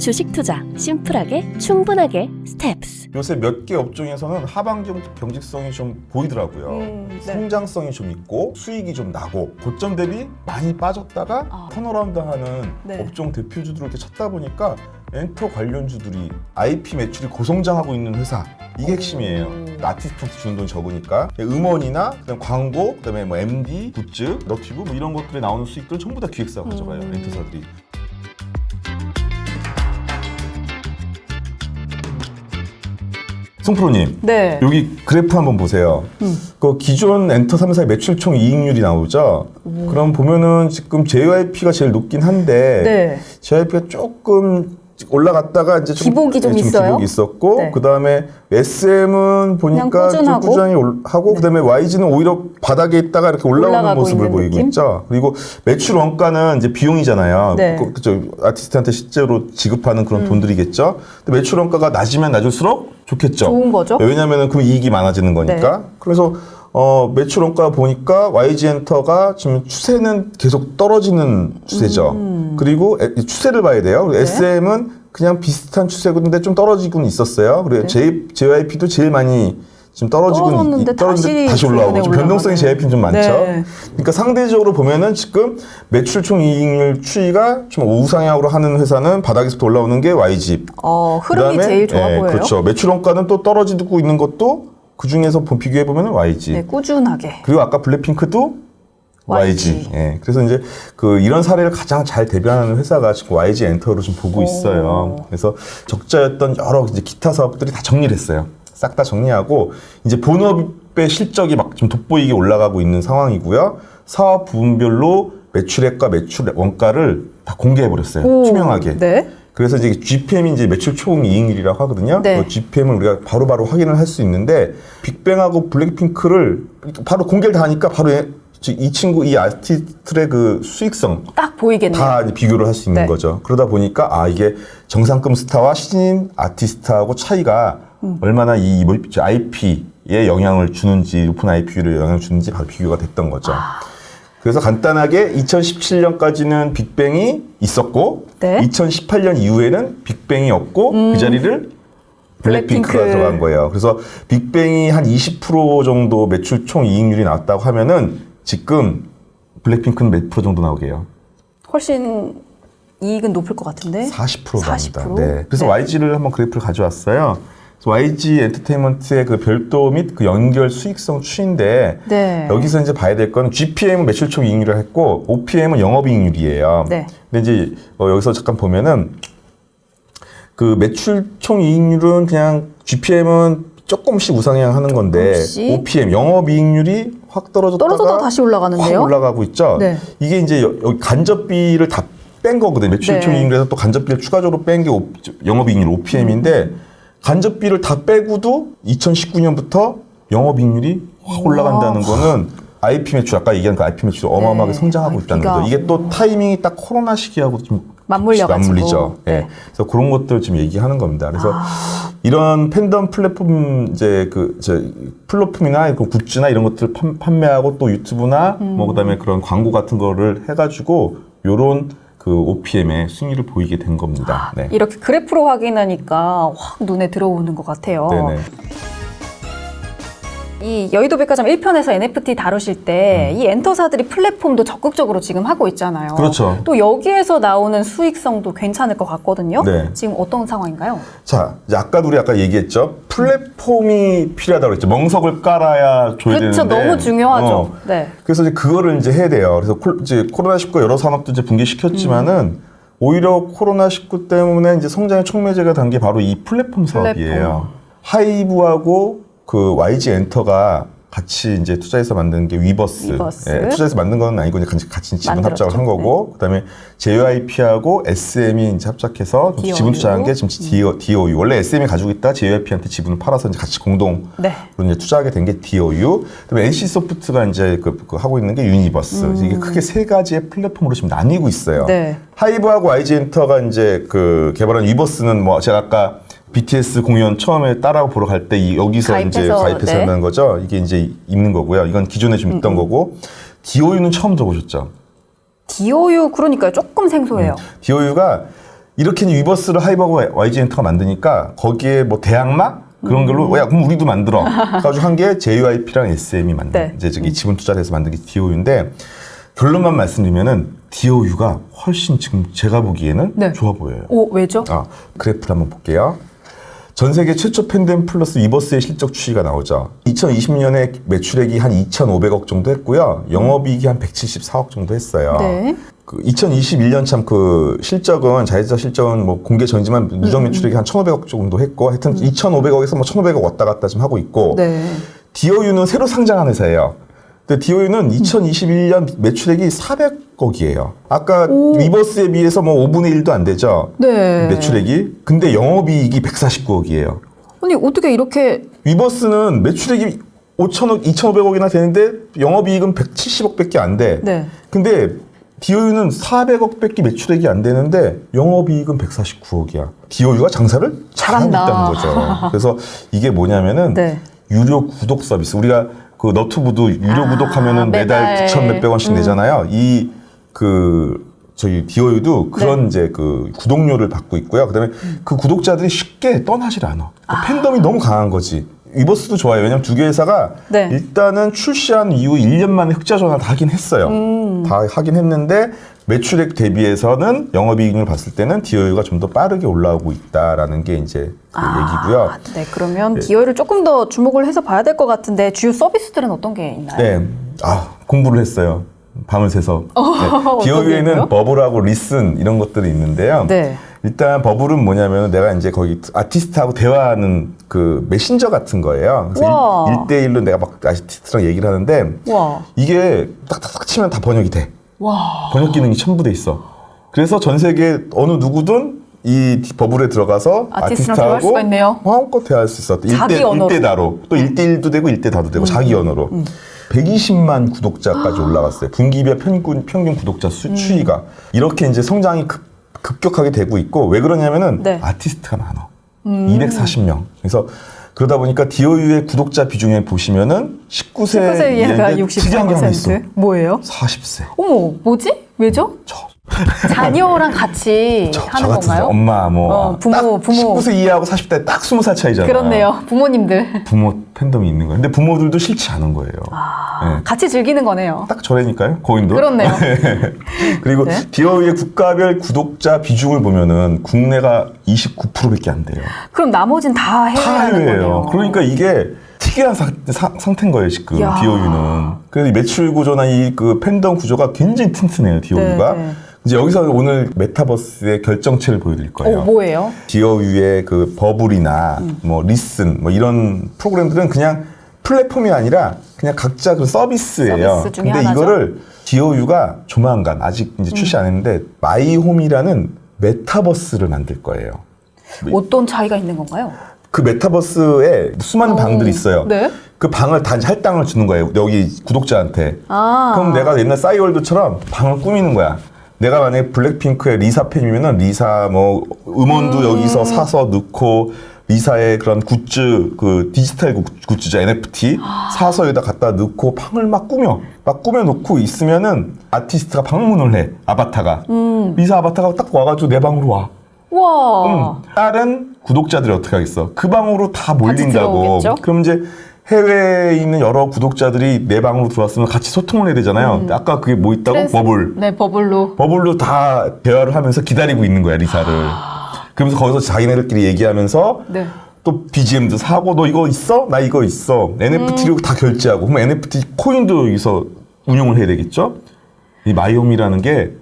주식 투자 심플하게 충분하게 스텝스. 요새 몇 개 업종에서는 하반 경- 경직성이 좀 보이더라고요. 음, 네. 성장성이 좀 있고 수익이 좀 나고 고점 대비 많이 빠졌다가 아. 턴어라운드하는 네. 업종 대표주들을 이렇게 찾다 보니까 엔터 관련주들이 IP 매출이 고성장하고 있는 회사 이게 핵심이에요. 아티스트한테 주는 돈이 적으니까 음원이나 그다음 광고, 그다음에 뭐 MD, 굿즈, 너튜브 뭐 이런 것들에 나오는 수익들 은 전부 다 기획사가 가져가요. 음. 엔터사들이. 송프로님. 네. 여기 그래프 한번 보세요. 그 기존 엔터 3사의 매출 총 이익률이 나오죠. 그럼 보면은 지금 JYP가 제일 높긴 한데 네. JYP가 조금 올라갔다가 이제 좀, 기복이 좀 예, 있어요? 기복이 있었고 네. 그다음에 SM은 보니까 꾸준하고? 좀 꾸준히 올- 하고 그다음에 YG는 오히려 바닥에 있다가 이렇게 올라오는 올라가고 모습을 있는 보이고 느낌? 있죠. 그리고 매출 원가는 이제 비용이잖아요. 네. 그, 그죠. 아티스트한테 실제로 지급하는 음. 그런 돈들이겠죠. 근데 매출 원가가 낮으면 낮을수록 좋겠죠. 좋은 거죠. 왜냐하면 그럼 이익이 많아지는 거니까. 네. 그래서 어, 매출 원가 보니까 YG 엔터가 지금 추세는 계속 떨어지는 추세죠. 음. 그리고 에- 이 추세를 봐야 돼요. 네. SM은 그냥 비슷한 추세인데 좀 떨어지고는 있었어요. 그리고 J, JYP도 제일 많이 지금 떨어지고 네. 떨어졌는데 다시 다시 올라오고 좀 변동성이. JYP는 좀 많죠. 네. 그러니까 상대적으로 보면은 지금 매출 총 이익률 추이가 좀 우상향으로 하는 회사는 바닥에서부터 올라오는 게 YG, 어, 흐름이 그다음에, 제일 좋아 예, 보여요. 그렇죠. 매출 원가는 또 떨어지고 있는 것도 그 중에서 비교해 보면 YG. 네, 꾸준하게. 그리고 아까 블랙핑크도 YG. YG. 예. 그래서 이제 그 이런 사례를 가장 잘 대변하는 회사가 지금 YG 엔터로 좀 보고 있어요. 그래서 적자였던 여러 이제 기타 사업들이 다 정리를 했어요. 싹 다 정리하고 이제 본업의 실적이 막 좀 돋보이게 올라가고 있는 상황이고요. 사업 부분별로 매출액과 매출 원가를 다 공개해 버렸어요. 오, 투명하게. 네. 그래서 이제 GPM이 이제 매출 총 이익률이라고 하거든요. 네. 그 GPM을 우리가 바로바로 확인을 할 수 있는데 빅뱅하고 블랙핑크를 바로 공개를 다 하니까 바로 얘- 이 친구 이 아티스트의 그 수익성 딱 보이겠네요. 다 비교를 할 수 있는 네. 거죠. 그러다 보니까 아 이게 정상급 스타와 신인 아티스트하고 차이가 음. 얼마나 이 IP에 영향을 주는지 높은 IP를 영향을 주는지 바로 비교가 됐던 거죠. 아. 그래서 간단하게 2017년까지는 빅뱅이 있었고 네. 음. 2018년 이후에는 빅뱅이 없고 그 자리를 블랙핑크가 블랙핑크. 들어간 거예요. 그래서 빅뱅이 한 20% 정도 매출 총 이익률이 나왔다고 하면은 지금 블랙핑크는 몇 프로 정도 나오게요? 훨씬 이익은 높을 것 같은데. 40% 나옵니다. 40%? 네. 그래서 네. YG를 한번 그래프를 가져왔어요. YG 엔터테인먼트의 그 별도 및 그 연결 수익성 추인데 네. 여기서 이제 봐야 될건 GPM은 매출 총 이익률을 했고 OPM은 영업이익률이에요. 네. 근데 이제 어, 여기서 잠깐 보면은 그 매출 총 이익률은 그냥 GPM은 조금씩 우상향하는 건데 조금씩? OPM 영업이익률이 확 떨어졌다가 떨어졌다 다시 올라가는데요. 확 올라가고 있죠. 네. 이게 이제 여- 여기 간접비를 다 뺀 거거든요. 매출 네. 총 이익률에서 또 간접비를 추가적으로 뺀 게 영업이익률 OPM인데 음. 간접비를 다 빼고도 2019년부터 영업이익률이 확 올라간다는 거는 IP 매출 아까 얘기한 그 IP 매출이 어마어마하게 네. 성장하고 있다는 IP가. 거죠. 이게 또 타이밍이 딱 코로나 시기하고 좀 맞물려가지고. 맞물리죠. 예. 네. 그래서 그런 것들 지금 얘기하는 겁니다. 그래서 아. 이런 팬덤 플랫폼 이제 그저 플랫폼이나 그 굿즈나 이런 것들을 판, 판매하고 또 유튜브나 음. 뭐 그다음에 그런 광고 같은 거를 해가지고 요런 그 OPM의 승리를 보이게 된 겁니다. 네. 이렇게 그래프로 확인하니까 확 눈에 들어오는 것 같아요. 네네. 이 여의도 백화점 1편에서 NFT 다루실 때 이 엔터사들이 플랫폼도 적극적으로 지금 하고 있잖아요. 음. 그렇죠. 또 여기에서 나오는 수익성도 괜찮을 것 같거든요. 네. 지금 어떤 상황인가요? 자, 이제 아까도 우리 아까 얘기했죠. 플랫폼이 필요하다고 그랬죠. 멍석을 깔아야 줘야 그렇죠. 되는데. 너무 중요하죠. 어. 네. 그래서 이제 그거를 이제 해야 돼요. 그래서 콜- 이제 코로나19 여러 산업도 이제 붕괴시켰지만은 음. 오히려 코로나19 때문에 이제 성장의 촉매제가 단 게 바로 이 플랫폼 사업이에요. 플랫폼. 하이브하고 그 YG 엔터가 같이 이제 투자해서 만든 게 위버스. 위버스. 예, 투자해서 만든 건 아니고 이제 같이, 같이 지분 만들었죠. 합작을 한 거고, 그다음에 JYP하고 SM이 이제 합작해서 DOU. 지분 투자한 게 지금 DO, DOU. 원래 SM이 가지고 있다 JYP한테 지분을 팔아서 이제 같이 공동 네. 이제 투자하게 된 게 DOU. 그다음에 NC 소프트가 이제 그, 그 하고 있는 게 유니버스. 이게 크게 세 가지의 플랫폼으로 지금 나뉘고 있어요. 음. 네. 하이브하고 YG 엔터가 이제 그 개발한 위버스는 뭐 제가 아까 BTS 공연 처음에 따라 보러 갈때 이- 여기서 이제 가입해서, 가입해서 네. 한다는 거죠. 이게 이제 있는 거고요. 이건 기존에 좀 음, 있던 거고. DOU는 처음 들어보셨죠? DOU 그러니까 조금 생소해요. DOU가 이렇게 위버스를 하이버고 YG 엔터가 만드니까 거기에 뭐 대항마 그런 걸로 야 그럼 우리도 만들어. 가지고 한 게 JYP랑 SM이 만든 네. 이제 저기 지분 투자를 해서 만든 게 DOU인데 결론만 말씀드리면은 DOU가 훨씬 지금 제가 보기에는 네. 좋아 보여요. 오 왜죠? 아, 그래프를 한번 볼게요. 전 세계 최초 팬데믹 플러스 위버스의 실적 추이가 나오죠. 2020년에 매출액이 한 2,500억 정도 했고요. 영업이익이 한 174억 정도 했어요. 네. 그 2021년 참 그 실적은 자회사 실적은 뭐 공개 전이지만 음, 누적 매출액이 한 1,500억 정도 했고 하여튼 2,500억에서 뭐 1,500억 왔다 갔다 좀 하고 있고 네. DOU는 새로 상장한 회사예요. 근데 DOU는 2021년 매출액이 400억이에요. 아까 위버스에 비해서 뭐 5분의 1도 안 되죠. 네. 매출액이. 근데 영업이익이 149억이에요. 아니 어떻게 이렇게 위버스는 매출액이 5천억, 2,500억이나 되는데 영업이익은 170억밖에 안 돼. 네. 근데 DOU는 400억밖에 매출액이 안 되는데 영업이익은 149억이야. DOU가 장사를 잘하고 잘한다. 있다는 거죠. 그래서 이게 뭐냐면은 네. 유료 구독 서비스. 우리가 그 너튜브도 유료 아, 구독하면은 매달 매달. 9천 몇백 원씩 음. 내잖아요. 이 그 저희 네. 그런 이제 그 구독료를 받고 있고요. 그다음에 음. 그 구독자들이 쉽게 떠나질 않아. 그 팬덤이 너무 강한 거지. 위버스도 좋아요. 왜냐면 두 개 회사가 네. 일단은 출시한 이후 1년 만에 흑자 전환을 하긴 했어요. 음. 다 하긴 했는데 매출액 대비해서는 영업이익을 봤을 때는 DOU가 좀 더 빠르게 올라오고 있다라는 게 이제 그 얘기고요. 아, 네 그러면 디오를 조금 더 주목을 해서 봐야 될 것 같은데 주요 서비스들은 어떤 게 있나요? 네. 아, 공부를 했어요. 밤을 새서. 어떤 네. 디오유에는 게요? 버블하고 리슨 이런 것들이 있는데요. 네. 일단 버블은 뭐냐면 내가 이제 거기 아티스트하고 대화하는 그 메신저 같은 거예요. 그래서 우와. 1대1로 내가 막 아티스트랑 얘기를 하는데 와. 이게 딱딱딱 치면 다 번역이 돼. 와. 번역 기능이 첨부돼 있어. 그래서 전 세계 어느 누구든 이 버블에 들어가서 아티스트랑 아티스트하고 대화할 수가 있네요. 마음껏 대화할 수 있어. 자기 1대, 언어로. 음. 1대 다로. 또 1대1도 되고 1대 다도 되고 자기 언어로. 120만 구독자까지 올라갔어요. 분기별 평균, 평균 구독자 음. 수, 추이가. 이렇게 이제 성장이 급, 급격하게 되고 있고 왜 그러냐면은 네. 음. 아티스트가 많아. 240명. 그래서 그러다 보니까 DOU의 구독자 비중에 보시면은 19세, 19세 이하가 특이한 게 하나 있어. 64%. 뭐예요? 40세. 어머, 뭐지? 왜죠? 저. 자녀랑 같이 저, 하는 저 건가요? 엄마 뭐 어, 부모, 딱 부모. 19세 이하하고 40대 딱 20살 차이잖아. 그렇네요. 부모님들. 부모 팬덤이 있는 거예요. 근데 부모들도 싫지 않은 거예요. 네. 같이 즐기는 거네요. 딱 저래니까요. 고인도. 그렇네요. 그리고 네. 디어의 국가별 구독자 비중을 보면은 국내가 29%밖에 안 돼요. 그럼 나머진 다 해외 다 하는 해외예요. 거네요. 그러니까 이게 특이한 사- 사- 상태인 거예요 지금 야. 디오유는. 그래서 이 매출 구조나 이 그 팬덤 구조가 굉장히 튼튼해요 디오유가. 네, 네. 이제 여기서 오늘 메타버스의 결정체를 보여드릴 거예요. 어, 뭐예요? 디어유의 그 버블이나 음. 뭐 리슨 뭐 이런 프로그램들은 그냥 플랫폼이 아니라 그냥 각자 그 서비스예요. 서비스 중에 근데 하나죠. 이거를 디어유가 조만간 아직 이제 출시 안 했는데 마이홈이라는 메타버스를 만들 거예요. 어떤 차이가 있는 건가요? 그 메타버스에 수많은 방들이 있어요. 네. 그 방을 단 할당을 주는 거예요. 여기 구독자한테. 아. 그럼 내가 옛날 싸이월드처럼 방을 꾸미는 거야. 내가 만약에 블랙핑크의 리사 팬이면은 리사 뭐 음원도 음. 여기서 사서 넣고 리사의 그런 굿즈 그 디지털 굿- 굿즈죠 NFT 아. 사서 여기다 갖다 넣고 방을 막 꾸며 막 꾸며 놓고 있으면은 아티스트가 방문을 해 아바타가 음. 리사 아바타가 딱 와가지고 내 방으로 와. 와. 음, 다른 구독자들이 어떻게 하겠어? 그 방으로 다 몰린다고. 들어오겠죠? 그럼 이제 해외에 있는 여러 구독자들이 내 방으로 들어왔으면 같이 소통을 해야 되잖아요. 아까 그게 뭐 있다고? 트랜스- 버블. 네, 버블로. 버블로 다 대화를 하면서 기다리고 있는 거야, 리사를. 그러면서 거기서 자기네들끼리 얘기하면서 네. 또 BGM도 사고 너 이거 있어? 나 이거 있어. NFT로 다 결제하고. 그럼 NFT 코인도 여기서 운용을 해야 되겠죠? 이 마이홈이라는 게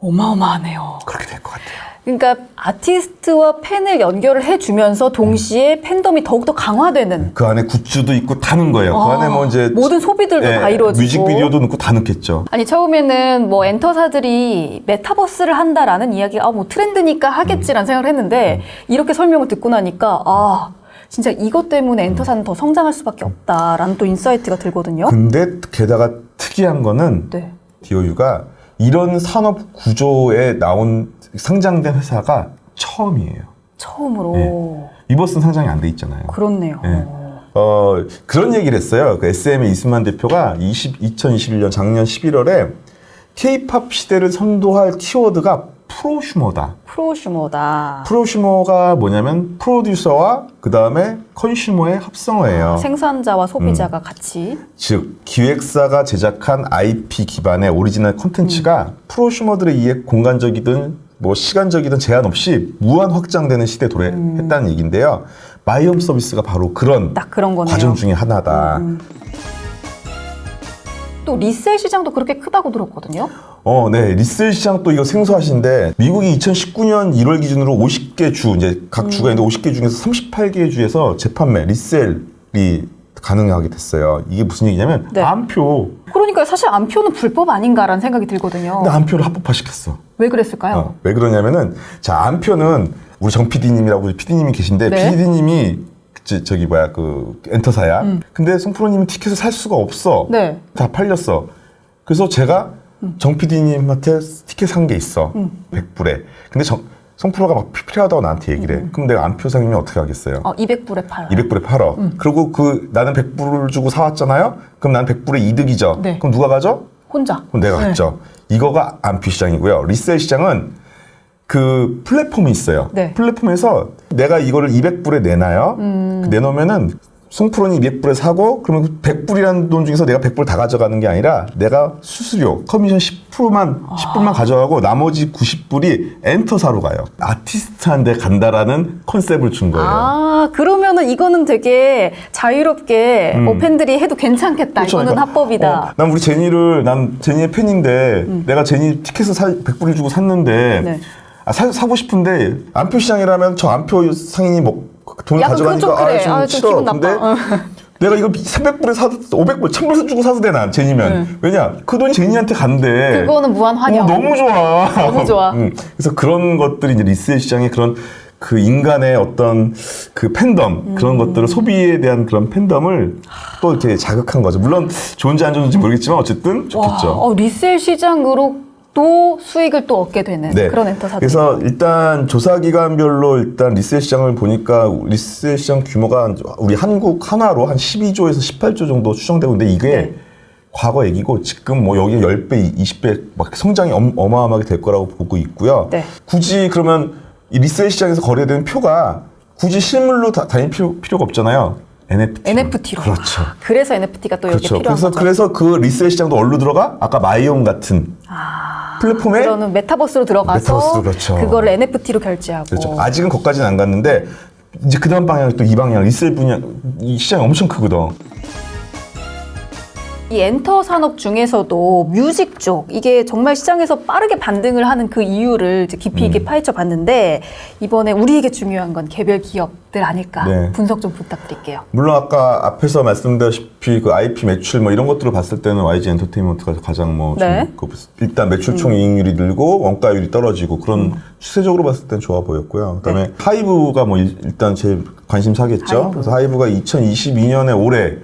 어마어마하네요. 그렇게 될것 같아요. 그러니까 아티스트와 팬을 연결을 해주면서 동시에 팬덤이 더욱더 강화되는 그 안에 굿즈도 있고 다는 거예요. 그 아, 안에 뭐 이제 모든 소비들도 예, 다 이루어지고 뮤직비디오도 넣고 다 넣겠죠. 아니 처음에는 뭐 엔터사들이 메타버스를 한다라는 이야기가 아, 뭐 트렌드니까 하겠지라는 생각을 했는데 이렇게 설명을 듣고 나니까 아 진짜 이것 때문에 엔터사는 더 성장할 수밖에 없다라는 또 인사이트가 들거든요. 근데 게다가 특이한 거는 네. 디오유가 이런 산업 구조에 나온 상장된 회사가 처음이에요. 처음으로 네. 이버스는 상장이 안 돼 있잖아요. 그렇네요. 예. 어, 그런 얘기를 했어요. 그 SM의 이승만 대표가 20, 2021년 작년 11월에 K-팝 시대를 선도할 키워드가 프로슈머다. 프로슈머다. 프로슈머가 뭐냐면 프로듀서와 그 다음에 컨슈머의 합성어예요. 생산자와 음. 소비자가 같이 즉 기획사가 제작한 IP 기반의 오리지널 콘텐츠가 프로슈머들에 의해 공간적이든 뭐 시간적이든 제한 없이 무한 확장되는 시대에 도래했다는 얘기인데요. 마이홈 서비스가 바로 그런 딱 그런 거네요. 과정 중에 하나다. 또 리셀 시장도 그렇게 크다고 들었거든요. 어, 네. 리셀 시장 또 이거 생소하신데 미국이 2019년 1월 기준으로 50개 주 이제 각 주가 있는데 50개 중에서 38개 주에서 재판매 리셀이 가능하게 됐어요. 이게 무슨 얘기냐면 네. 암표. 그러니까 사실 안표는 불법 아닌가라는 생각이 들거든요. 근데 암표를 합법화시켰어. 왜 그랬을까요? 어, 왜 그러냐면은 자 암표는 우리 정 PD님이라고 PD님이 계신데 네. PD님이 저기 뭐야 그 엔터사야. 근데 송프로님은 티켓을 살 수가 없어. 음. 네. 다 팔렸어. 그래서 제가 정 PD님한테 티켓 산 게 있어. 음. 100불에. 근데 정, 송프로가 막 피- 필요하다고 나한테 얘기를 해. 그럼 내가 암표 상이면 어떻게 하겠어요? 음. 어, 200불에 팔아요. 200불에 팔어. 그리고 그 나는 100불을 주고 사왔잖아요. 그럼 나는 100불의 이득이죠. 네. 그럼 누가 가져? 혼자. 그럼 내가 네. 갔죠. 이거가 암표 시장이고요. 리셀 시장은 그 플랫폼이 있어요. 네. 플랫폼에서 내가 이거를 200불에 내놔요. 음. 그 내놓으면은 송프론이 200불에 사고 그러면 100불이라는 돈 중에서 내가 100불 다 가져가는 게 아니라 내가 수수료 커미션 10%만 아. 10불만 가져가고 나머지 90불이 엔터사로 가요. 아티스트한테 간다라는 컨셉을 준 거예요. 아, 그러면은 이거는 되게 자유롭게 뭐 팬들이 해도 괜찮겠다. 음. 그렇죠. 이거는 그러니까, 합법이다. 어, 난 우리 제니를 난 제니의 팬인데 내가 제니 티켓을 사, 100불을 주고 샀는데 네. 아, 사, 사고 싶은데 안표 시장이라면 저 안표 상인이 뭐 돈을 야, 그건 가져가니까 좀 그래. 좀 아, 좀 싫어. 기분. 근데 어. 내가 이거 300불에 사도 500불 1000불 주고 사도 되나 제니면 왜냐 그 돈이 제니한테 간대. 네. 그거는 무한 환영. 어, 너무 좋아. 너무 좋아. 음, 그래서 그런 것들이 이제 리셀 시장의 그런 그 인간의 어떤 그 팬덤 그런 음. 것들을 소비에 대한 그런 팬덤을 또 이렇게 자극한 거죠. 물론 좋은지 안 좋은지 모르겠지만 어쨌든 좋겠죠. 와, 어, 리셀 시장으로 또 수익을 또 얻게 되는 그런 엔터사들. 네. 그래서 일단 조사 기관별로 일단 리셀 시장을 보니까 리셀 시장 규모가 한- 우리 한국 한화로 한 12조에서 18조 정도 추정되고 있는데 이게 네. 과거 얘기고 지금 뭐 여기 10배, 20배 막 성장이 엄, 어마어마하게 될 거라고 보고 있고요. 네. 굳이 그러면 이 리셀 시장에서 거래되는 표가 굳이 실물로 다, 다닐 필요, 필요가 없잖아요. NFT. NFT로. 그렇죠. 그래서 NFT가 또 여기 그렇죠. 필요한 그래서 거죠. 그래서 그 리셀 시장도 어디로 들어가? 아까 마이온 같은 플랫폼에 그러는 메타버스로 들어가서 메타버스로, 그렇죠. 그거를 NFT로 결제하고. 그렇죠. 아직은 거기까지는 안 갔는데 이제 그 다음 방향이 또 이 방향 리셀 분야 이 시장이 엄청 크거든. 이 엔터 산업 중에서도 뮤직 쪽 이게 정말 시장에서 빠르게 반등을 하는 그 이유를 이제 깊이 음. 있게 파헤쳐 봤는데 이번에 우리에게 중요한 건 개별 기업들 아닐까 네. 분석 좀 부탁드릴게요. 물론 아까 앞에서 말씀드렸다시피 그 IP 매출 뭐 이런 것들을 봤을 때는 YG 엔터테인먼트가 가장 뭐좀 네. 음. 그 일단 매출 총 이익률이 늘고 원가율이 떨어지고 그런 추세적으로 봤을 땐 좋아 보였고요. 그다음에 하이브가 뭐 일- 일단 제 관심사겠죠. 네. 하이브. 그래서 하이브가 2022년에 올해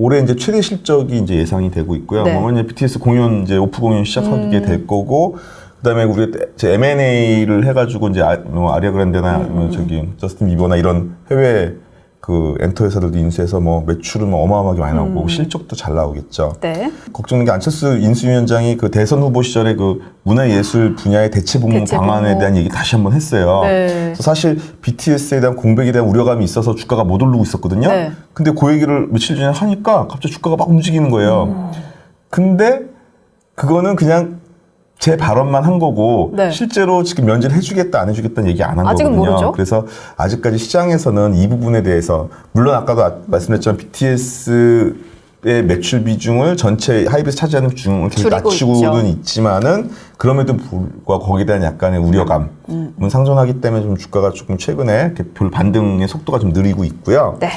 올해 이제 최대 실적이 이제 예상이 되고 있고요. 네. 음. 뭐 이제 BTS 공연 이제 오프 공연 시작하게 될 거고 그다음에 우리 제 M&A를 해가지고 이제 아, 뭐 아리아 그란데나 음, 뭐 저기 저스틴 비버나 이런 해외 그 엔터 회사들도 인수해서 뭐 매출은 뭐 어마어마하게 많이 나오고 음. 실적도 잘 나오겠죠. 네. 걱정되는 게 안철수 인수위원장이 그 대선 후보 시절에 그 문화예술 분야의 대체복무 대체복무. 방안에 대한 얘기 다시 한번 했어요. 네. 사실 BTS에 대한 공백에 대한 우려감이 있어서 주가가 못 오르고 있었거든요. 네. 근데 그 얘기를 며칠 전에 하니까 갑자기 주가가 막 움직이는 거예요. 음. 근데 그거는 그냥 제 발언만 한 거고 네. 실제로 지금 면제를 해주겠다 안 해주겠다는 얘기 안 한 거거든요. 모르죠. 그래서 아직까지 시장에서는 이 부분에 대해서 물론 아까도 아- 말씀드렸지만 BTS의 매출 비중을 전체 하이브에서 차지하는 비중을 계속 낮추고는 있죠. 있지만은 그럼에도 불구하고 거기에 대한 약간의 우려감은 음. 상존하기 때문에 좀 주가가 조금 최근에 이렇게 별 반등의 속도가 좀 느리고 있고요. 네.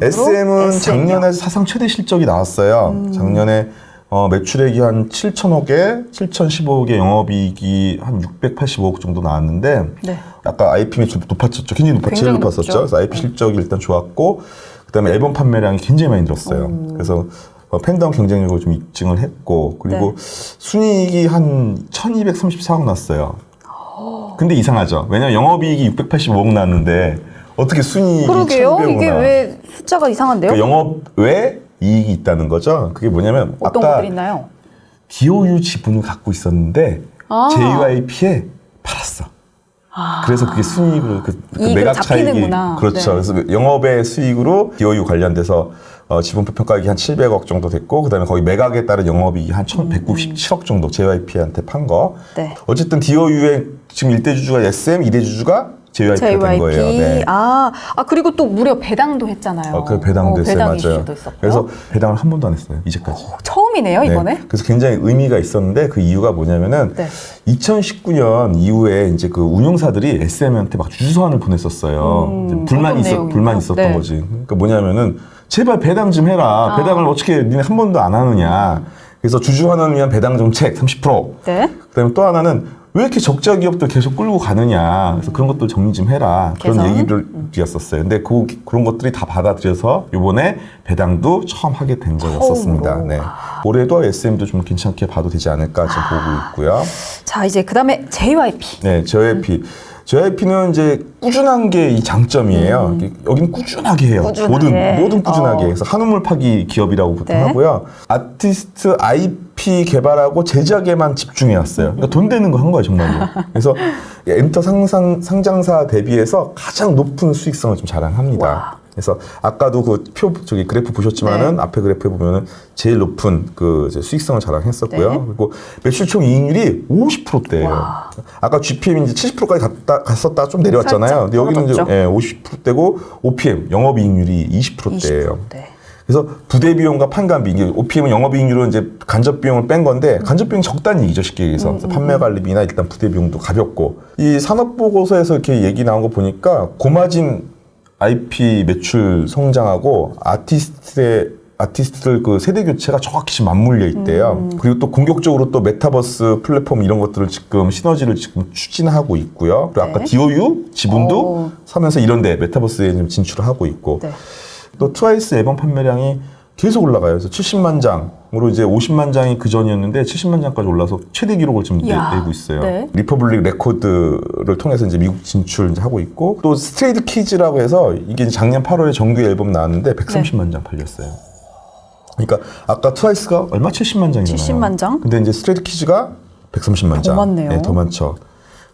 SM은 SM 이요. 작년에 사상 최대 실적이 나왔어요. 작년에 어, 매출액이 한 7천억에 7,015억에 영업이익이 한 685억 정도 나왔는데 네. 아까 IP 매출 높았었죠. 굉장히 높았, 제일 높았었죠. 높죠. 그래서 IP 실적이 일단 좋았고 그다음에 앨범 판매량이 굉장히 많이 늘었어요. 그래서 어, 팬덤 경쟁력을 좀 입증을 했고 그리고 네. 순이익이 한 1,234억 났어요. 근데 이상하죠. 왜냐면 영업이익이 685억 났는데 어떻게 순이익이 그러게요. 1,200억 이게 나? 왜 숫자가 이상한데요? 그 영업 외 이익이 있다는 거죠. 그게 뭐냐면 어떤 아까 것들이 있나요? 기호유 지분을 갖고 있었는데 아. JYP에 팔았어. 그래서 그게 순이익으로 그, 그 매각 차익이. 그렇죠. 네. 그래서 영업의 수익으로 DOU 관련돼서 어, 지분표 평가액이 한 700억 정도 됐고 그다음에 거기 매각에 따른 영업이익이 한 1,197억 정도 JYP한테 판 거. 네. 어쨌든 DOU의 지금 일대 주주가 SM, 이대 주주가 JYP가 된. 거예요. 네. 아, 아 그리고 또 무려 배당도 했잖아요. 어, 그 배당도 어, 했어요. 배당 맞아요. 있었고요. 그래서 배당을 한 번도 안 했어요. 이제까지. 처음이네요 네. 이번에. 그래서 굉장히 의미가 있었는데 그 이유가 뭐냐면은 네. 2019년 이후에 이제 그 운용사들이 SM한테 막 주소안을 보냈었어요. 음, 불만이 있었? 불만이 있었던 네. 거지. 그러니까 뭐냐면은 제발 배당 좀 해라. 아. 배당을 어떻게 니네 한 번도 안 하느냐. 그래서 주주 환원을 위한 배당 정책 30%. 네. 그다음에 또 하나는 왜 이렇게 적자 기업들 계속 끌고 가느냐. 그래서 그런 것도 정리 좀 해라. 그런 개선? 얘기를 드렸었어요. 근데 그, 그런 것들이 다 받아들여서 이번에 배당도 처음 하게 된 거였었습니다. 처음으로. 네. 올해도 SM도 좀 괜찮게 봐도 되지 않을까 지금 보고 있고요. 자 이제 그 다음에 JYP. 네, JYP. JYP는 이제 꾸준한 게 이 장점이에요. 여기는 꾸준하게 해요. 음. 꾸준하게. 모든 모든 꾸준하게 어. 해서 한우물 파기 기업이라고 보통 네. 하고요. 아티스트 IP 개발하고 제작에만 집중해 왔어요. 그러니까 돈 되는 거 한 거예요, 정말로. 그래서 엔터 상상 상장사 대비해서 가장 높은 수익성을 좀 자랑합니다. 와. 그래서 아까도 그 표 저기 그래프 보셨지만은 네. 앞에 그래프에 보면은 제일 높은 그 수익성을 자랑했었고요. 네. 그리고 매출 총 이익률이 50%대예요. 와. 아까 GPM 이제 70%까지 갔다 갔었다 좀 내려왔잖아요. 근데 여기는 이제 떨어졌죠. 예, 50%대고 OPM 영업 이익률이 20%대예요. 20%. 그래서 부대 비용과 판관비 이게 OPM은 영업이익률은 이제 간접 비용을 뺀 건데 간접 비용 이 적다는 얘기죠 쉽게 얘기해서 음, 그래서 판매 관리비나 일단 부대 비용도 가볍고 이 산업 보고서에서 이렇게 얘기 나온 거 보니까 고마진 IP 매출 성장하고 아티스트의 아티스트들 그 세대 교체가 정확히 맞물려 있대요. 음. 그리고 또 공격적으로 또 메타버스 플랫폼 이런 것들을 지금 시너지를 지금 추진하고 있고요. 그리고 아까 네. DOU 지분도 오. 사면서 이런데 메타버스에 지금 진출을 하고 있고 네. 또 트와이스 앨범 판매량이 계속 올라가요. 그래서 70만 장으로 이제 50만 장이 그 전이었는데 70만 장까지 올라서 최대 기록을 지금 내, 이야, 내 고 있어요. 네. 리퍼블릭 레코드를 통해서 이제 미국 진출 이제 하고 있고 또 스트레이트 키즈라고 해서 이게 작년 8월에 정규 앨범 나왔는데 130만 장 팔렸어요. 그러니까 아까 트와이스가 얼마 70만 장이잖아요. 70만 장? 근데 이제 스트레이트 키즈가 130만 더 장. 많네요. 네, 더 많죠.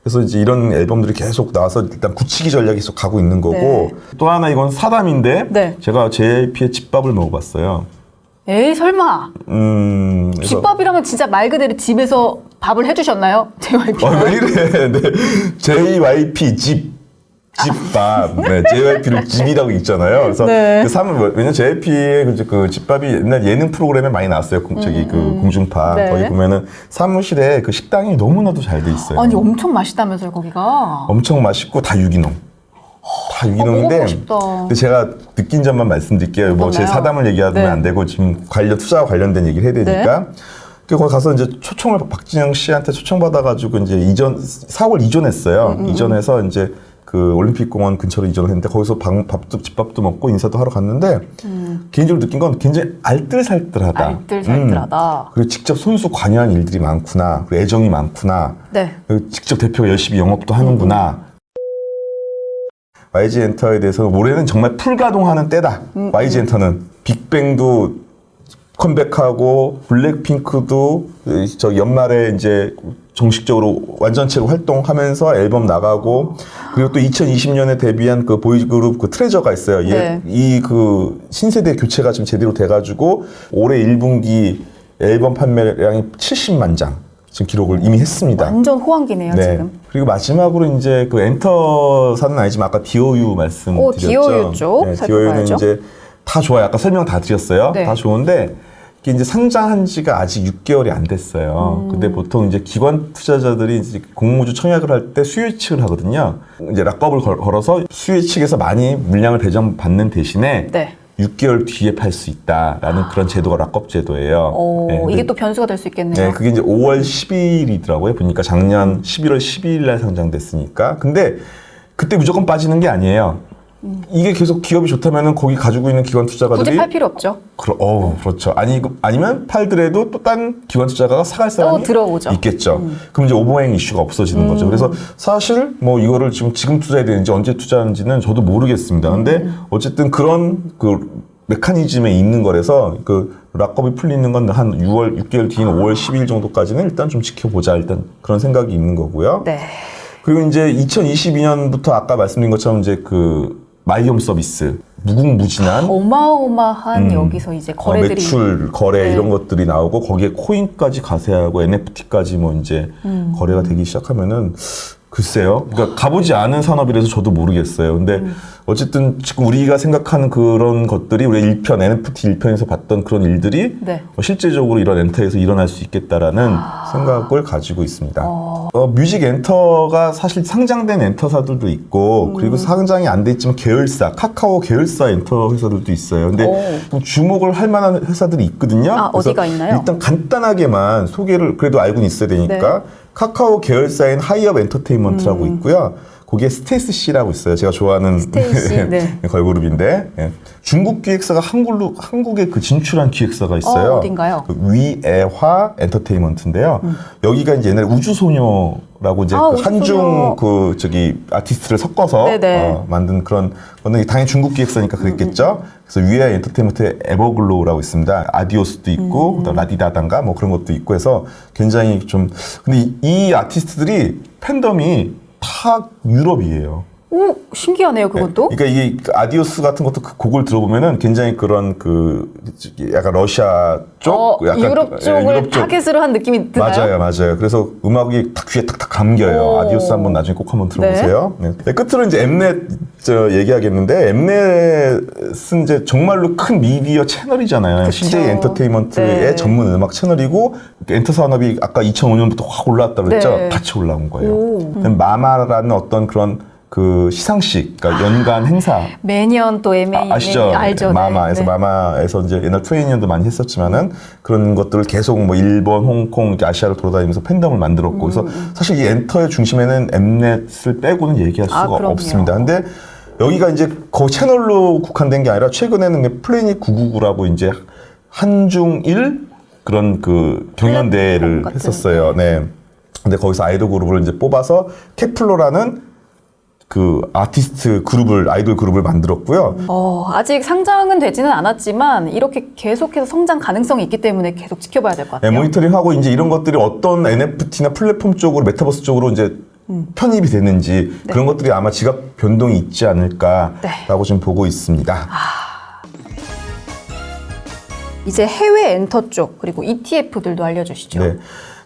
그래서 이제 이런 앨범들이 계속 나와서 일단 굳히기 전략이 계속 가고 있는 거고 네. 또 하나 이건 사담인데 네. 제가 JYP의 집밥을 먹어봤어요. 에이 설마 음, 그래서 집밥이라면 진짜 말 그대로 집에서 밥을 해주셨나요? JYP. 어, 왜 이래? 네. JYP 집. 집밥, 네, JYP를 집이라고 있잖아요. 그래서 네. 그 사람 왜냐 면 JYP의 그, 그 집밥이 옛날 예능 프로그램에 많이 나왔어요. 공- 저기 그 공중파 네. 거기 보면은 사무실에 그 식당이 너무나도 잘 돼 있어요. 아니 엄청 맛있다면서요 거기가. 엄청 맛있고 다 유기농. 다 유기농인데. 먹어보고 싶다. 근데 제가 느낀 점만 말씀드릴게요. 뭐 제? 사담을 얘기하면 네. 안 되고 지금 관련 투자와 관련된 얘기를 해야 되니까. 그 거기 가서 이제 초청을 박진영 씨한테 초청받아가지고 이제 이전 사옥을 이전했어요. 음, 이전해서 이제 그 올림픽공원 근처로 이전을 했는데 거기서 방, 밥도 집밥도 먹고 인사도 하러 갔는데 개인적으로 느낀 건 굉장히 알뜰살뜰하다. 음. 알뜰살뜰하다. 음. 그리고 직접 손수 관여한 일들이 많구나. 그리고 애정이 많구나. 네. 그리고 직접 대표가 열심히 영업도 하는구나. YG 엔터에 대해서는 올해는 정말 풀가동하는 때다. YG 엔터는 빅뱅도 컴백하고 블랙핑크도 저 연말에 이제 정식적으로 완전체로 활동하면서 앨범 나가고 그리고 또 2020년에 데뷔한 그 보이그룹 그 트레저가 있어요. 네. 이그 신세대 교체가 지금 제대로 돼가지고 올해 1분기 앨범 판매량이 70만 장 지금 기록을 이미 했습니다. 완전 호황기네요 네. 지금. 그리고 마지막으로 이제 그 엔터사는 아니지만 아까 DOU 말씀드렸죠. 오, DOU 쪽 네. DOU는 이제 다 좋아요. 아까 설명 다 드렸어요. 네. 다 좋은데 이게 이제 상장한 지가 아직 6개월이 안 됐어요. 음. 근데 보통 이제 기관 투자자들이 이제 공모주 청약을 할 때 수요 예측을 하거든요. 이제 락업을 걸- 걸어서 수요 예측에서 많이 물량을 배정받는 대신에 네. 6개월 뒤에 팔 수 있다라는 그런 제도가 락업 제도예요. 오, 네, 이게 또 변수가 될 수 있겠네요. 네, 그게 이제 5월 10일이더라고요. 보니까 작년 11월 12일 날 상장됐으니까. 근데 그때 무조건 빠지는 게 아니에요. 이게 계속 기업이 좋다면은 거기 가지고 있는 기관 굳이 투자가들이 팔 필요 없죠. 그러, 어, 그렇죠. 아니 아니면 팔더라도 또 딴 기관 투자가가 사갈 사람이 들어오죠. 음. 있겠죠. 그럼 이제 오버행 이슈가 없어지는 거죠. 그래서 사실 뭐 이거를 지금 지금 투자해야 되는지 언제 투자하는지는 저도 모르겠습니다. 근데 음. 어쨌든 그런 그 메커니즘에 있는 거라서 그 락업이 풀리는 건 한 6월 6개월 뒤인 5월 12일 정도까지는 일단 좀 지켜보자 일단 그런 생각이 있는 거고요. 네. 그리고 이제 2022년부터 아까 말씀드린 것처럼 이제 그 마이홈 서비스 무궁무진한 어마어마한 음. 여기서 이제 어, 거래들이 매출, 거래 네. 이런 것들이 나오고 거기에 코인까지 가세하고 NFT까지 뭐 이제 음. 거래가 되기 시작하면은 글쎄요. 그러니까 가보지 않은 산업이라서 저도 모르겠어요. 근데 음. 어쨌든 지금 우리가 생각하는 그런 것들이 우리 1편, NFT 1편에서 봤던 그런 일들이 네. 어, 실제적으로 이런 엔터에서 일어날 수 있겠다라는 생각을 가지고 있습니다. 어, 뮤직 엔터가 사실 상장된 엔터사들도 있고 음. 그리고 상장이 안 돼 있지만 계열사, 카카오 계열사 엔터 회사들도 있어요. 근데 오. 좀 주목을 할 만한 회사들이 있거든요. 아, 어디가 있나요? 일단 간단하게만 소개를 그래도 알고는 있어야 되니까 네. 카카오 계열사인 하이업 엔터테인먼트라고 있고요. 거기에 스테이스 C라고 있어요. 제가 좋아하는 음. 스테이시, 네. 걸그룹인데 예. 중국 기획사가 한국로 한국에 그 진출한 기획사가 있어요. 어, 어딘가요? 음. 그 위애화 엔터테인먼트인데요. 여기가 이제 옛날에 우주소녀 라고 이제 아, 그. 한중 그 저기 아티스트를 섞어서 네네. 어, 만든 그런 건데 당연히 중국 기획사니까 음, 그랬겠죠. 그래서 위애화 엔터테인먼트의 에버글로우라고 있습니다. 아디오스도 있고 음. 그다음 라디다단가 뭐 그런 것도 있고 해서 굉장히 좀 근데 이, 이 아티스트들이 팬덤이 다 유럽이에요. 오 신기하네요 그것도. 그러니까 이게 그 아디오스 같은 것도 그 곡을 들어보면은 굉장히 그런 그 약간 러시아 쪽, 어, 약간 유럽 예, 쪽을 유럽 쪽. 타겟으로 한 느낌이 드나요? 맞아요, 맞아요. 그래서 음악이 딱 귀에 탁탁 감겨요. 오. 아디오스 한번 나중에 꼭 한번 들어보세요. 네. 네, 끝으로 이제 엠넷 저 얘기하겠는데 엠넷은 이제 정말로 큰 미디어 채널이잖아요. 그쵸. CJ 엔터테인먼트의 네. 전문 음악 채널이고 엔터 산업이 아까 2005년부터 확 올라왔다 그랬죠. 네. 같이 올라온 거예요. 오. 그다음에 마마라는 어떤 그런 그 시상식, 그러니까 연간 행사 매년 또 MA 아, 아시죠? 알죠. 네. 마마에서 네. 마마에서 이제 옛날 트레이닝도 많이 했었지만은 그런 것들을 계속 뭐 일본, 홍콩, 이렇게 아시아를 돌아다니면서 팬덤을 만들었고 그래서 사실 이 엔터의 중심에는 엠넷을 빼고는 얘기할 아, 수가 그럼요. 없습니다. 근데 여기가 이제 그 채널로 국한된 게 아니라 최근에는 플래닛 999라고 이제 한중일 그런 그 경연대회를. 했었어요. 네. 근데 거기서 아이돌 그룹을 이제 뽑아서 케플로라는 그 아티스트 그룹을 아이돌 그룹을 만들었고요. 어, 아직 상장은 되지는 않았지만 이렇게 계속해서 성장 가능성이 있기 때문에 계속 지켜봐야 될것 네, 같아요. 모니터링하고 이제 이런 것들이 어떤 NFT나 플랫폼 쪽으로 메타버스 쪽으로 이제 음. 편입이 되는지 네. 그런 것들이 아마 지각 변동이 있지 않을까라고 지금 보고 있습니다. 아, 이제 해외 엔터 쪽 그리고 ETF들도 알려주시죠. 네.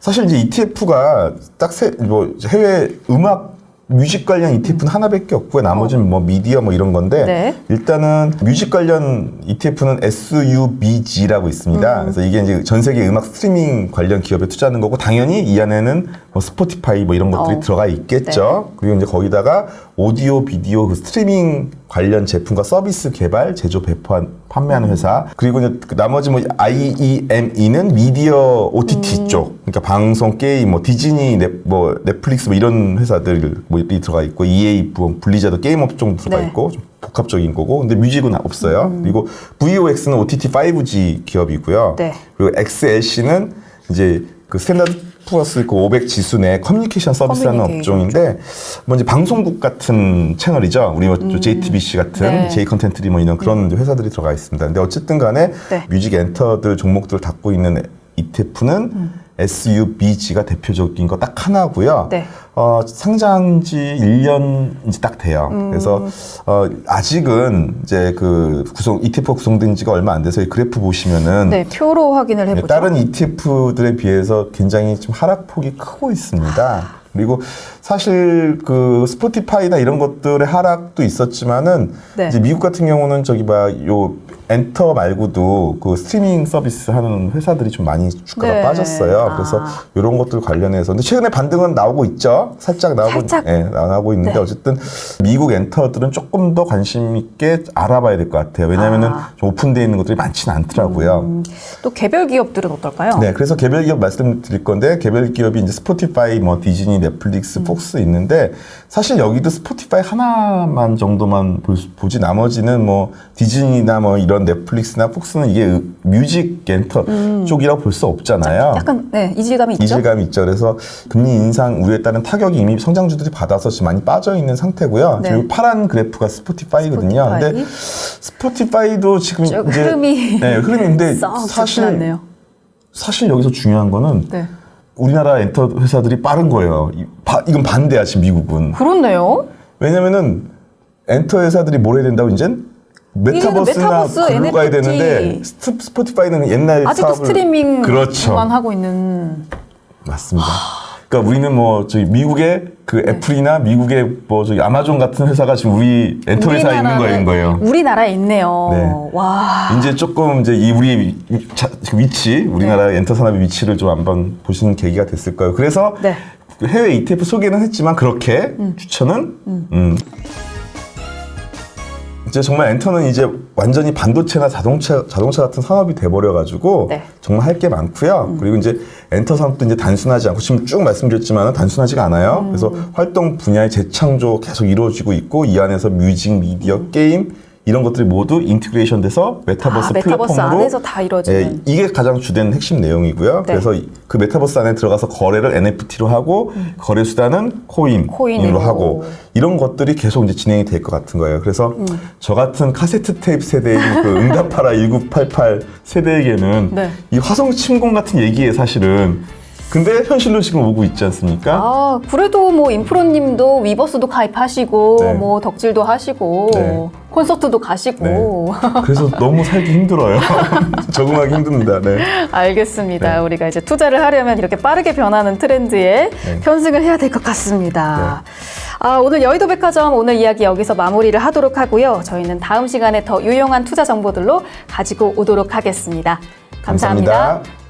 사실 이제 ETF가 딱 세, 뭐 해외 음악 뮤직 관련 ETF는 하나밖에 없고요. 나머지는 뭐 미디어 뭐 이런 건데 어. 네. 일단은 뮤직 관련 ETF는 SUBG라고 있습니다. 음. 그래서 이게 이제 전 세계 음악 스트리밍 관련 기업에 투자하는 거고 당연히 이 안에는 뭐 스포티파이 뭐 이런 것들이 어. 들어가 있겠죠. 그리고 이제 거기다가 오디오 비디오 그 스트리밍 관련 제품과 서비스 개발, 제조, 배포한 판매하는 회사. 그리고 이제 그 나머지 뭐 IEME는 미디어 OTT 쪽. 그러니까 방송, 게임, 뭐 디즈니, 넷, 뭐 넷플릭스 뭐 이런 회사들 뭐이 들어가 있고 EA, 뭐 블리자드 게임 업종 들어가 네. 있고 좀 복합적인 거고. 근데 뮤직은 없어요. 그리고 VOX는 OTT 5G 기업이고요. 네. 그리고 XLC는 이제 그 스탠다드 플러스 그 500 지수 내 커뮤니케이션 커뮤니케이션 업종인데 뭐 이제 방송국 같은 채널이죠. 우리 뭐 JTBC 같은 네. J 컨텐트리 뭐 이런 그런 회사들이 들어가 있습니다. 근데 어쨌든 간에 네. 뮤직 엔터들 종목들을 갖고 있는 ETF는 SUBG가 대표적인 거 딱 하나고요. 네. 어, 상장지 1년 이제 딱 돼요. 음. 그래서 어, 아직은 이제 그 구성 ETF가 구성된 지가 얼마 안 돼서 이 그래프 보시면은 네, 표로 확인을 해 보죠. 네, 다른 ETF들에 비해서 굉장히 좀 하락폭이 크고 있습니다. 그리고 사실 그 스포티파이나 이런 것들의 하락도 있었지만은 네. 이제 미국 같은 경우는 저기 봐 요 엔터 말고도 그 스트리밍 서비스 하는 회사들이 좀 많이 주가가 네. 빠졌어요. 아. 그래서 이런 것들 관련해서 근데 최근에 반등은 나오고 있죠. 살짝 나오고 살짝. 예, 나오고 있는데 네. 어쨌든 미국 엔터들은 조금 더 관심 있게 알아봐야 될 것 같아요. 왜냐하면은 아. 좀 오픈되어 있는 것들이 많지는 않더라고요. 음, 또 개별 기업들은 어떨까요? 네, 그래서 개별 기업 말씀드릴 건데 개별 기업이 이제 스포티파이, 뭐 디즈니, 넷플릭스, 음. 폭스 있는데 사실 여기도 스포티파이 하나만 정도만 볼 수- 보지 나머지는 뭐 디즈니나 뭐 이런 넷플릭스나 폭스는 이게 으- 뮤직 엔터 쪽이라고 볼 수 없잖아요. 음. 약간 네, 이질감이 있죠. 이질감이 있죠. 그래서 금리 인상 우려에 따른 타격이 이미 성장주들이 받아서 지금 많이 빠져 있는 상태고요. 네. 그리고 파란 그래프가 스포티파이거든요. 스포티파이. 근데 스포티파이도 지금 쭉 이제 흐름이 네, 흐름인데 사실 않네요. 사실 여기서 중요한 거는 네. 우리나라 엔터 회사들이 빠른 거예요. 이- 바- 이건 반대야 지금 미국은. 그렇네요. 왜냐면은 엔터 회사들이 뭘 해야 된다고 이젠 메타버스나 메타버스, 글로 가야. 되는데 스트- 스포티파이는 옛날 아직도 스트리밍만 그렇죠. 하고 있는. 맞습니다. 그러니까 우리는 뭐 저기 미국의 그 네. 애플이나 미국의 뭐 저기 아마존 같은 회사가 지금 우리 엔터 회사에 있는 거인 거예요. 우리나라에 있네요. 네. 와. 이제 조금 이제 이 우리 위- 자- 위치, 우리나라 네. 엔터 산업의 위치를 좀 한번 보시는 계기가 됐을 거예요. 그래서 네. 그 해외 ETF 소개는 했지만 그렇게 추천은 음. 이제 정말 엔터는 이제 완전히 반도체나 자동차 자동차 같은 산업이 돼버려 가지고 네. 정말 할 게 많고요. 그리고 이제 엔터 산업도 이제 단순하지 않고 지금 쭉 말씀드렸지만 단순하지가 않아요. 그래서 활동 분야의 재창조 계속 이루어지고 있고 이 안에서 뮤직, 미디어, 게임 이런 것들이 모두 인티그레이션 돼서 메타버스 아, 메타버스 플랫폼으로 안에서 다 이루어지는. 예, 이게 가장 주된 핵심 내용이고요. 네. 그래서 이- 그 메타버스 안에 들어가서 거래를 NFT로 하고 거래 수단은 코인, 음. 코인으로. 으로 하고 이런 것들이 계속 이제 진행이 될 것 같은 거예요. 그래서 음. 저 같은 카세트 테이프 세대인 그 응답하라 1988 세대에게는 네. 이 화성 침공 같은 얘기에 사실은 근데 현실로 지금 오고 있지 않습니까? 아, 그래도 뭐 인프로님도 위버스도 가입하시고 네. 뭐 덕질도 하시고 네. 콘서트도 가시고 그래서 너무 살기 힘들어요. 적응하기 힘듭니다. 네. 알겠습니다. 네. 우리가 이제 투자를 하려면 이렇게 빠르게 변하는 트렌드에 네. 편승을 해야 될 것 같습니다. 아, 오늘 여의도 백화점 오늘 이야기 여기서 마무리를 하도록 하고요. 저희는 다음 시간에 더 유용한 투자 정보들로 가지고 오도록 하겠습니다 감사합니다. 감사합니다.